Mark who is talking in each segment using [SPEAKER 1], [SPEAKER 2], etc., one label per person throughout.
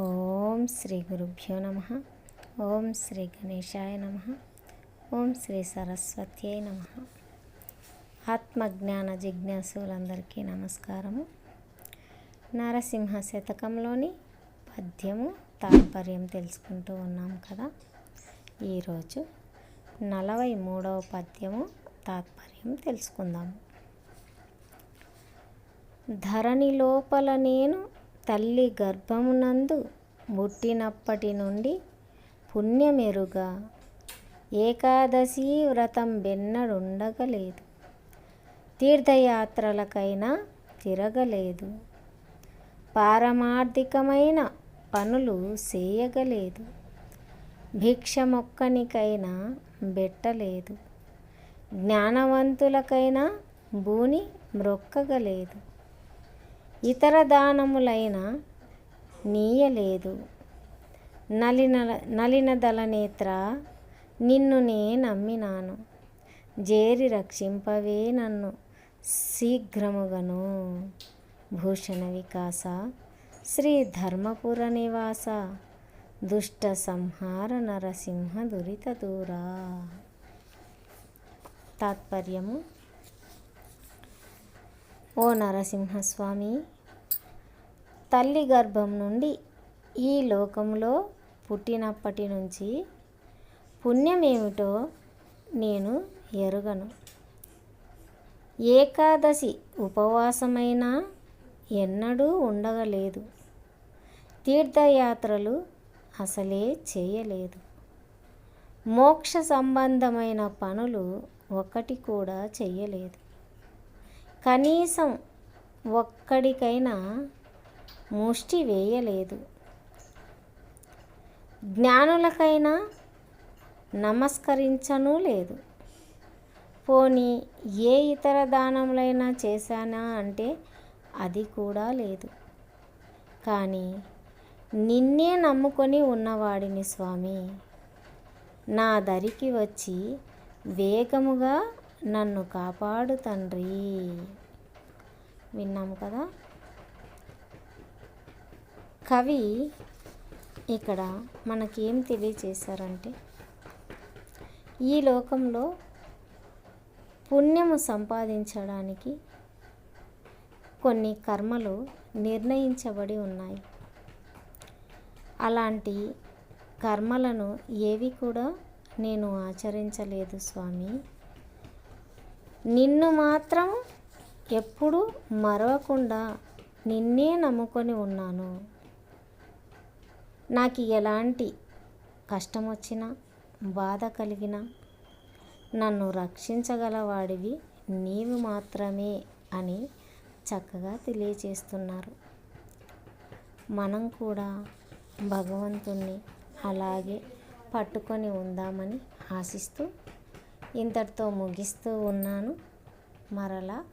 [SPEAKER 1] ఓం శ్రీ గురుభ్యో నమ. ఓం శ్రీ గణేశాయ నమ. ఓం శ్రీ సరస్వత్యై నమ. ఆత్మజ్ఞాన జిజ్ఞాసులందరికీ నమస్కారము. నరసింహ శతకంలోని పద్యము తాత్పర్యం తెలుసుకుంటూ ఉన్నాం కదా. ఈరోజు నలభై మూడవ పద్యము తాత్పర్యం తెలుసుకుందాము. ధరణి లోపల నేను తల్లి గర్భమునందు పుట్టినప్పటి నుండి పుణ్యమెరుగా ఏకాదశి వ్రతం బెన్నడుండగలేదు తీర్థయాత్రలకైనా తిరగలేదు. పారమార్థికమైన పనులు చేయగలేదు. భిక్ష మొక్కనికైనా బెట్టలేదు. జ్ఞానవంతులకైనా భూని మ్రొక్కగలేదు. ఇతర దానములైన నీయలేదు. నలిన నలిన నేత్ర నిన్ను నే నమ్మినాను. జేరి రక్షింపవే నన్ను శీఘ్రముగను. భూషణ వికాస శ్రీ ధర్మపుర నివాస దుష్ట సంహార నరసింహ దురిత దూరా. తాత్పర్యము ఓ నరసింహస్వామి తల్లి గర్భం నుండి ఈ లోకంలో పుట్టినప్పటి నుంచి పుణ్యమేమిటో నేను ఎరుగను. ఏకాదశి ఉపవాసమైనా ఎన్నడూ ఉండగలేదు. తీర్థయాత్రలు అసలే చేయలేదు. మోక్ష సంబంధమైన పనులు ఒకటి కూడా చెయ్యలేదు కనీసం ఒక్కడికైనా ముష్టి వేయలేదు. జ్ఞానులకైనా నమస్కరించను లేదు. పోనీ ఏ ఇతర దానములైనా చేశానా అంటే అది కూడా లేదు. కానీ నిన్నే నమ్ముకొని ఉన్నవాడిని స్వామి నా దరికి వచ్చి వేగముగా నన్ను కాపాడు తండ్రి. విన్నాము కదా? కవి ఇక్కడ మనకేం తెలియచేశారంటే ఈ లోకంలో పుణ్యము సంపాదించడానికి కొన్ని కర్మలు నిర్ణయించబడి ఉన్నాయి. అలాంటి కర్మలను ఏవి కూడా నేను ఆచరించలేదు స్వామి. నిన్ను మాత్రం ఎప్పుడు మరవకుండా నిన్నే నమ్ముకొని ఉన్నాను. నాకు ఎలాంటి కష్టం వచ్చినా బాధ కలిగినా నన్ను రక్షించగలవాడివి నీవు మాత్రమే అని చక్కగా తెలియచేస్తున్నారు. మనం కూడా భగవంతుణ్ణి అలాగే పట్టుకొని ఉందామని ఆశిస్తూ ఇంతటితో ముగిస్తూ ఉన్నాను. మరలా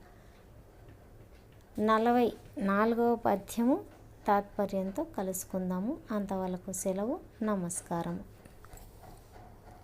[SPEAKER 1] నలభై నాలుగవ పద్యము తాత్పర్యంతో కలుసుకుందాము. అంతవరకు సెలవు. నమస్కారం